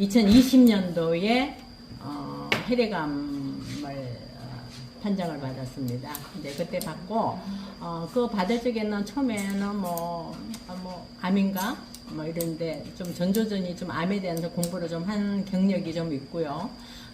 2020년도에 어, 혈액암을 어, 판정을 받았습니다. 이제 그때 받고 어, 그 받을 적에는 처음에는 뭐, 아, 뭐 암인가 뭐 이런데 좀 전조전이 좀 암에 대해서 공부를 좀 한 경력이 좀 있고요.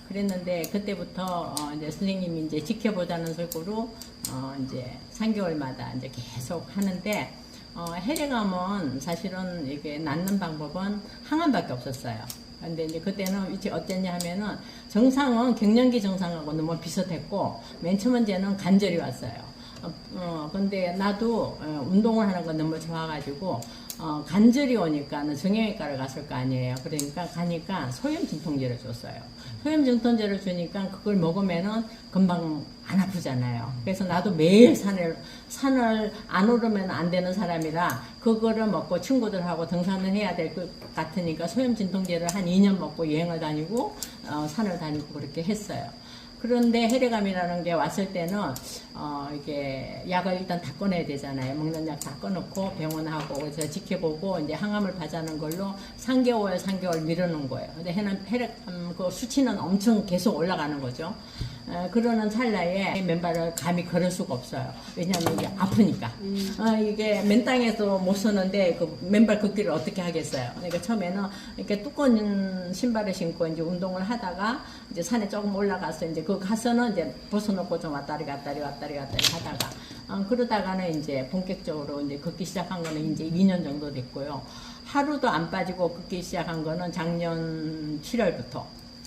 그랬는데 그때부터 어, 이제 선생님이 이제 지켜보자는 식으로 어, 이제 3개월마다 이제 계속 하는데 어, 혈액암은 사실은 이게 낫는 방법은 항암밖에 없었어요. 근데 이제 그때는 이제 어땠냐 하면은 정상은 갱년기 정상하고 너무 비슷했고 맨 처음 번째는 관절이 왔어요. 어, 어, 근데 나도 어, 운동을 하는 건 너무 좋아가지고 어, 관절이 오니까는 정형외과를 갔을 거 아니에요. 그러니까 가니까 소염 진통제를 줬어요. 소염 진통제를 주니까 그걸 먹으면은 금방 안 아프잖아요. 그래서 나도 매일 산을 산을 안 오르면 안 되는 사람이라 그거를 먹고 친구들하고 등산을 해야 될 것 같으니까 소염 진통제를 한 2년 먹고 여행을 다니고 어, 산을 다니고 그렇게 했어요. 그런데 혈액암이라는 게 왔을 때는 어 이게 약을 일단 다 꺼내야 되잖아요. 먹는 약 다 꺼놓고 병원하고 그래서 지켜보고 이제 항암을 받자는 걸로 3개월 3개월 미루는 거예요. 근데 혈액 혈액암 그 수치는 엄청 계속 올라가는 거죠. 어, 그러는 찰나에 맨발을 감히 걸을 수가 없어요. 왜냐하면 이게 아프니까. 어, 이게 맨 땅에서 못 서는데 그 맨발 걷기를 어떻게 하겠어요. 그러니까 처음에는 이렇게 두꺼운 신발을 신고 이제 운동을 하다가 이제 산에 조금 올라가서 이제 그 가서는 이제 벗어놓고 좀 왔다리 갔다리 왔다리 갔다리 하다가 어, 그러다가는 이제 본격적으로 이제 걷기 시작한 거는 이제 2년 정도 됐고요. 하루도 안 빠지고 걷기 시작한 거는 작년 7월부터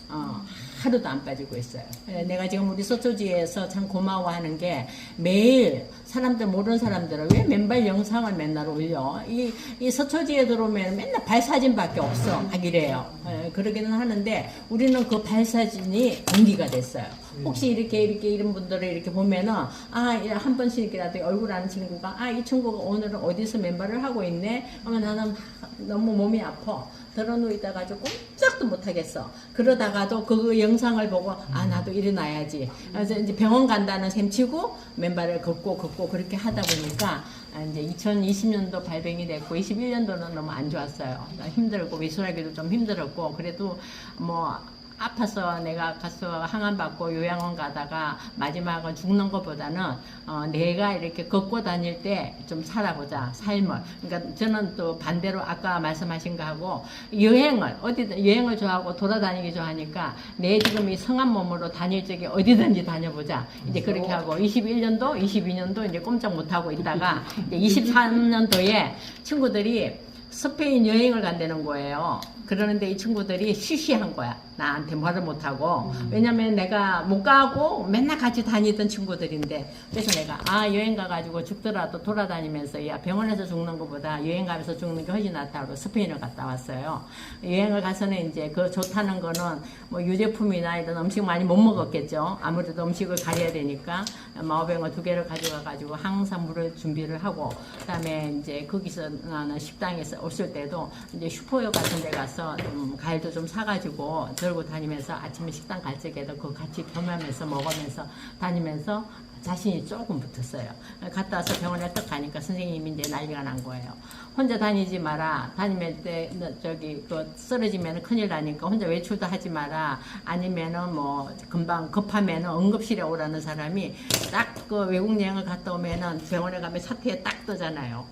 어, 하루도 안 빠지고 있어요. 예, 내가 지금 우리 서초지에서 참 고마워하는 게 매일 사람들 모르는 사람들은 왜 맨발 영상을 맨날 올려? 이, 이 서초지에 들어오면 맨날 발 사진밖에 없어. 막 이래요. 예, 그러기는 하는데 우리는 그 발 사진이 공기가 됐어요. 혹시 이렇게 이렇게 이런 분들을 이렇게 보면은 아한 번씩이라도 얼굴 아는 친구가 아 이 친구가 오늘은 어디서 맨발을 하고 있네. 그러면 나는 너무 몸이 아파. 들어 누이다 가지고 꼼짝도 못 하겠어. 그러다가도 그 영상을 보고 아 나도 일어나야지. 그래서 이제 병원 간다는 셈 치고 맨발을 걷고 걷고 그렇게 하다 보니까 아, 이제 2020년도 발병이 됐고 21년도는 너무 안 좋았어요. 힘들고 외출하기도 좀 힘들었고 그래도 뭐 아파서 내가 가서 항암 받고 요양원 가다가 마지막은 죽는 것보다는 어, 내가 이렇게 걷고 다닐 때 좀 살아보자. 삶을. 그러니까 저는 또 반대로 아까 말씀하신 거하고 여행을 어디든 여행을 좋아하고 돌아다니기 좋아하니까 내 지금 이 성한 몸으로 다닐 적에 어디든지 다녀보자. 이제 그렇게 하고 21년도 22년도 이제 꼼짝 못 하고 있다가 이제 23년도에 친구들이 스페인 여행을 간다는 거예요. 그러는데 이 친구들이 시시한 거야. 나한테 말을 못하고. 왜냐면 내가 못 가고 맨날 같이 다니던 친구들인데. 그래서 내가, 아, 여행 가가지고 죽더라도 돌아다니면서, 야, 병원에서 죽는 것보다 여행 가면서 죽는 게 훨씬 낫다고 스페인을 갔다 왔어요. 여행을 가서는 이제 그 좋다는 거는 뭐 유제품이나 이런 음식 많이 못 먹었겠죠. 아무래도 음식을 가려야 되니까. 마오뱅어 두 개를 가져가가지고 항상 물을 준비를 하고. 그 다음에 이제 거기서 나는 식당에서 없을 때도 이제 슈퍼역 같은 데 가서 음, 과일도 좀 사가지고 들고 다니면서 아침에 식당 갈 적에도 그 같이 겸하면서 먹으면서 다니면서 자신이 조금 붙었어요. 갔다 와서 병원에 딱 가니까 선생님이 이제 난리가 난 거예요. 혼자 다니지 마라. 다니면 때너 저기 그 쓰러지면 큰일 나니까 혼자 외출도 하지 마라. 아니면은 뭐 금방 급하면은 응급실에 오라는 사람이 딱 그 외국 여행을 갔다 오면은 병원에 가면 사태에 딱 뜨잖아요.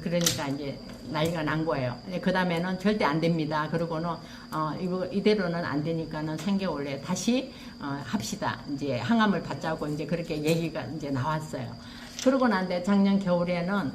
그러니까 이제 난리가 난 거예요. 그 다음에는 절대 안 됩니다. 그러고는 어 이거 이대로는 안 되니까는 3개월에 다시 어 합시다. 이제 항암을 받자고 이제 그렇게 얘기가 이제 나왔어요. 그러고 난데 작년 겨울에는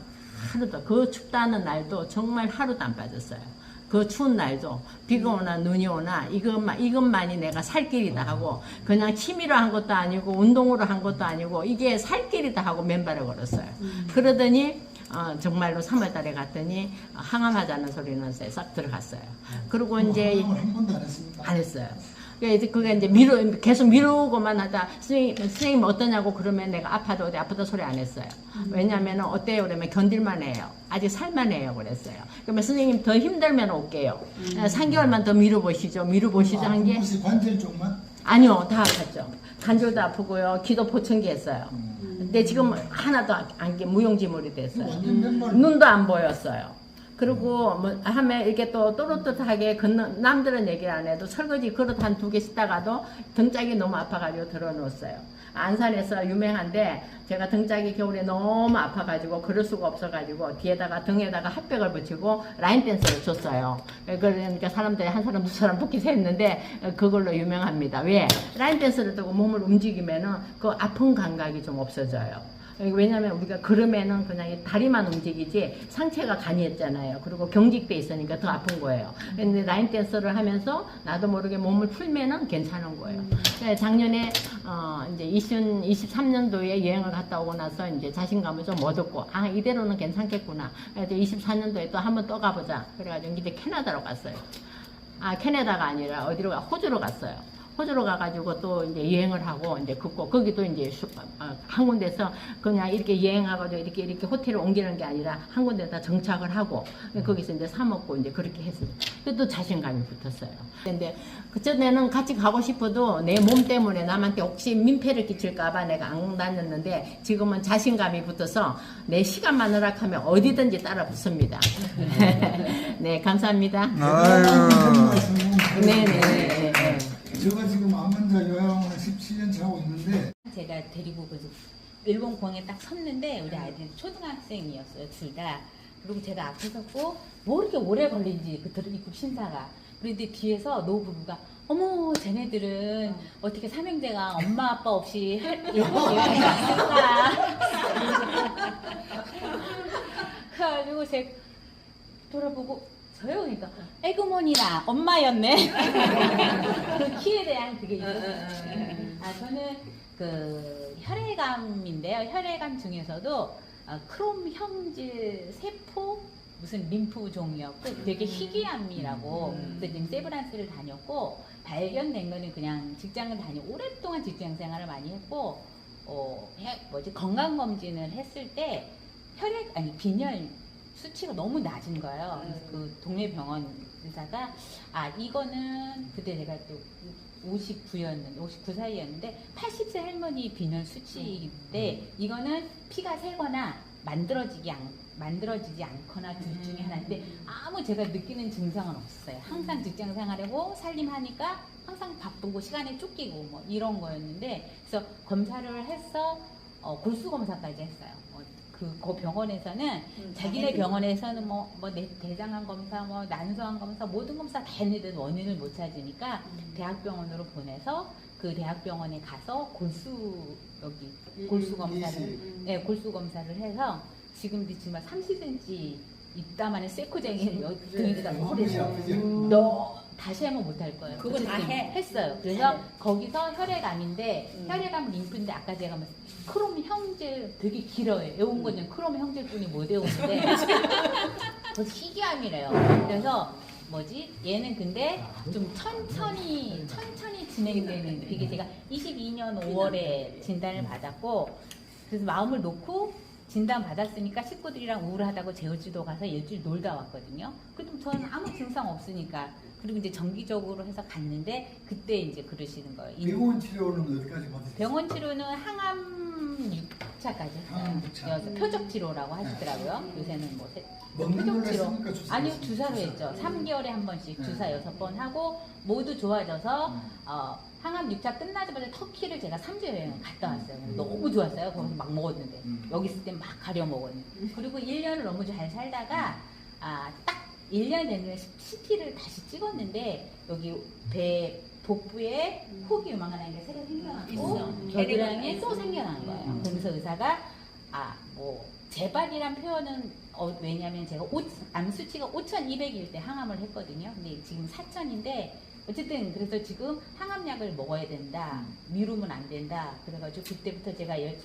하루도 그 춥다는 날도 정말 하루도 안 빠졌어요. 그 추운 날도 비가 오나 눈이 오나 이것만 이것만이 내가 살 길이다 하고 그냥 취미로 한 것도 아니고 운동으로 한 것도 아니고 이게 살 길이다 하고 맨발을 걸었어요. 그러더니 어, 정말로 3월달에 갔더니 항암하자는 소리는 싹 들어갔어요. 그리고 이제 뭐한 번도 안 했습니까? 안 했어요. 그게 이제 그게 이제 미루 계속 미루고만 하다 선생님 선생님 어떠냐고 그러면 내가 아파도 어디 아프다 소리 안 했어요. 왜냐면은 어때요 그러면 견딜만 해요. 아직 살만 해요 그랬어요. 그러면 선생님 더 힘들면 올게요. 3개월만 더 미루 보시죠. 미루 보시죠 한 게. 혹시 관절 쪽만? 아니요, 다 아팠죠. 관절도 아프고요, 귀도 보청기 했어요. 근데 지금 하나도 안, 게 무용지물이 됐어요. 맨발 눈도 안 보였어요. 그리고 뭐 하면 이렇게 또 또렷하게 건너 남들은 얘기 안 해도 설거지 그릇 한 두 개 씻다가도 등짝이 너무 아파가지고 들어놓았어요. 안산에서 유명한데 제가 등짝이 겨울에 너무 아파가지고 그럴 수가 없어가지고 뒤에다가 등에다가 핫백을 붙이고 라인 댄스를 줬어요. 그러니까 사람들이 한 사람 두 사람 붙기서 했는데 그걸로 유명합니다. 왜? 라인 댄스를 뜨고 몸을 움직이면은 그 아픈 감각이 좀 없어져요. 왜냐면 우리가 그러면은 그냥 이 다리만 움직이지 상체가 간이했잖아요. 그리고 경직돼 있으니까 더 아픈 거예요. 근데 라인 댄서를 하면서 나도 모르게 몸을 풀면은 괜찮은 거예요. 네, 작년에 어 이제 20, 23년도에 여행을 갔다 오고 나서 이제 자신감을 좀 얻었고 아 이대로는 괜찮겠구나. 그래서 24년도에 또 한번 또 가보자. 그래가지고 이제 캐나다로 갔어요. 아 캐나다가 아니라 어디로 가 호주로 갔어요. 호주로 가가지고 또 이제 여행을 하고 이제 긋고 거기도 이제 수- 아, 한 군데서 그냥 이렇게 여행하고도 이렇게 이렇게 호텔을 옮기는 게 아니라 한 군데 다 정착을 하고 거기서 이제 사 먹고 이제 그렇게 했어요. 그또 자신감이 붙었어요. 근데 그전에는 같이 가고 싶어도 내 몸 때문에 남한테 혹시 민폐를 끼칠까봐 내가 안 다녔는데 지금은 자신감이 붙어서 내 시간만 허락하면 어디든지 따라 붙습니다. 네 감사합니다. 아유. 네네. 네. 제가 지금 암환자 요양원을 17년째 하고 있는데 제가 데리고 그 일본 공항에 딱 섰는데 우리 아이들이 초등학생이었어요 둘 다. 그리고 제가 앞에 섰고 뭐 이렇게 오래 걸린지 그 들- 입국 심사가. 그런데 뒤에서 노부부가 어머 쟤네들은 어떻게 삼형제가 엄마 아빠 없이 할- 일본 여행을 왔을까. 그래가지고 제가 돌아보고 저요 그러니까 에그머니나 엄마였네. 그 키에 대한 그게 있었어요. 아 저는 그 혈액암인데요. 혈액암 중에서도 아, 크롬 형질 세포 무슨 림프 종이었고 되게 희귀암이라고 그래서 지금 세브란스를 다녔고 발견된 거는 그냥 직장을 다니 오랫동안 직장 생활을 많이 했고 어 해- 뭐지 건강 검진을 했을 때 혈액 아니 빈혈 수치가 너무 낮은 거예요. 그래서 그 동네 병원 의사가 아 이거는 그때 제가 또 59였는데 59 사이였는데 80세 할머니 빈혈 수치인데 이거는 피가 새거나 만들어지기 않, 만들어지지 않거나 둘 중에 하나인데 아무 제가 느끼는 증상은 없어요. 항상 직장 생활하고 살림하니까 항상 바쁘고 시간에 쫓기고 뭐 이런 거였는데 그래서 검사를 해서 어, 골수 검사까지 했어요. 어, 그, 그 병원에서는 자기네 병원에서는 뭐, 뭐 내- 대장암 검사, 뭐 난소암 검사, 모든 검사 다 했는데 원인을 못 찾으니까 대학병원으로 보내서 그 대학병원에 가서 골수 여기 골수 검사를 네, 골수 검사를 해서 지금도 정말 30cm 입다만의 쇠코쟁이를 여기 등에다 머리에서 너 다시 하면 못할 거예요. 그거 다 해. 했어요. 그래서 거기서 혈액암인데 혈액암 림프인데 아까 제가 뭐 크롬 형질 되게 길어요. 외운 거는 크롬 형질뿐이 못 외우는데 그 희귀암이래요. 그래서 뭐지? 얘는 근데 좀 천천히 천천히 진행되는 그게 제가 22년 5월에 진단을 받았고 그래서 마음을 놓고 진단 받았으니까 식구들이랑 우울하다고 제주도 가서 일주일 놀다 왔거든요. 그래도 저는 아무 증상 없으니까 그리고 이제 정기적으로 해서 갔는데 그때 이제 그러시는 거예요. 이- 병원 치료는 어디까지 받으셨어요? 병원 치료는 항암 6차까지 항암 했어요. 육차. 그래서 표적 치료라고 하시더라고요. 요새는 뭐 세- 먹는 표적 걸로 치료. 아니요? 주사로 주사. 했죠. 3개월에 한 번씩 네. 주사 6번 하고 모두 좋아져서 음. 어, 항암 6차 끝나자마자 터키를 제가 3주 여행을 갔다 왔어요. 너무 좋았어요. 거기서 막 먹었는데 음. 여기 있을 땐 막 가려 먹었는데 그리고 1년을 너무 잘 살다가 아, 딱 1년 됐는데 CT를 다시 찍었는데 여기 배 복부에 혹이 요만한 게 새로 생겨났고. 겨드랑이에 또 생겨난 거예요. 그러면서 의사가 아 뭐 재발이란 표현은 어, 왜냐면 제가 오- 암 수치가 5,200일 때 항암을 했거든요. 근데 지금 4,000인데 어쨌든 그래서 지금 항암약을 먹어야 된다. 미루면 안 된다. 그래가지고 그때부터 제가 열,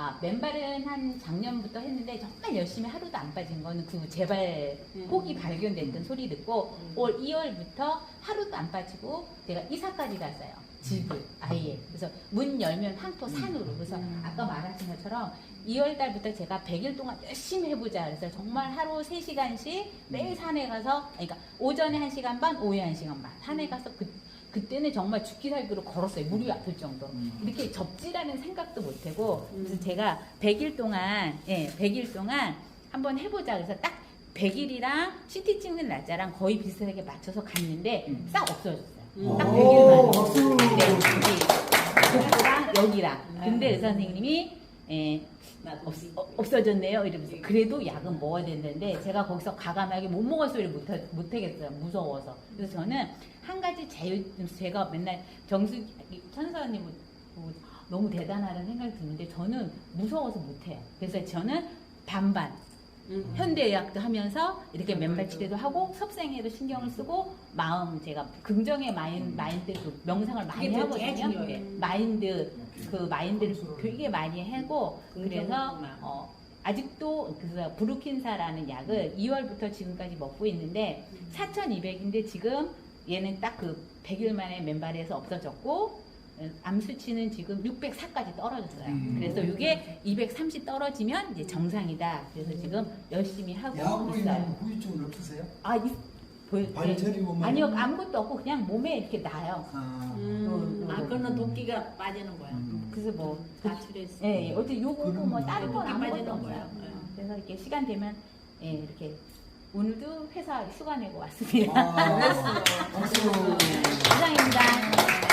아, 맨발은 한 작년부터 했는데 정말 열심히 하루도 안 빠진 거는 그 재발 혹이 발견됐던 소리 듣고 올 2월부터 하루도 안 빠지고 제가 이사까지 갔어요. 집을 아예. 그래서 문 열면 항토 산으로. 그래서 아까 말하신 것처럼 2월 달부터 제가 100일 동안 열심히 해보자. 그래서 정말 하루 3시간씩 매일 산에 가서, 그러니까 오전에 1시간 반, 오후에 1시간 반. 산에 가서 그, 그때는 정말 죽기 살기로 걸었어요. 무릎이 아플 정도로. 이렇게 접지라는 생각도 못 하고. 그래서 제가 100일 동안, 예, 100일 동안 한번 해보자. 그래서 딱 100일이랑 CT 찍는 날짜랑 거의 비슷하게 맞춰서 갔는데 음. 싹 없어졌어요. 오, 딱 100일만. 박수. 네, 여기랑. 근데 의사 선생님이 예, 없, 어, 없어졌네요. 이러면서 그래도 약은 먹어야 된다는데 제가 거기서 과감하게 못 먹을 소리를 못, 하, 못 하겠어요. 무서워서. 그래서 저는 한 가지 자유, 제가 맨날 정수 천사님 보고 너무 대단하다는 생각이 드는데 저는 무서워서 못해요. 그래서 저는 반반. 현대의학도 하면서 이렇게 맨발 치료도 하고 섭생에도 신경을 쓰고 마음 제가 긍정의 마인, 마인드 그 명상을 많이 그게 하거든요. 중요해. 마인드 그 마인드를 되게 많이 하고 그래서. 어, 아직도 그래서 브루킨사라는 약을 2월부터 지금까지 먹고 있는데 4,200인데 지금 얘는 딱 그 100일 만에 맨발에서 없어졌고 어, 암 수치는 지금 604까지 떨어졌어요. 음. 그래서 이게 230 떨어지면 이제 정상이다. 그래서 지금 열심히 하고 있어요. 인한 후유증은 없으세요? 아, 이, 보여, 관절이 오면 아니요, 아무것도 없고 그냥 몸에 이렇게 나요. 아, 음. 아, 그거는 도끼가 빠지는 거야. 음. 그래서 뭐다 치료했어. 예, 예. 어떻게 요거 뭐 그러면 다른 건 도끼 아무것도 빠지는 없어요. 거야. 어, 그래서 이렇게 시간 되면 예, 이렇게 오늘도 회사 휴가 내고 왔습니다. 아, 박수. 이상입니다.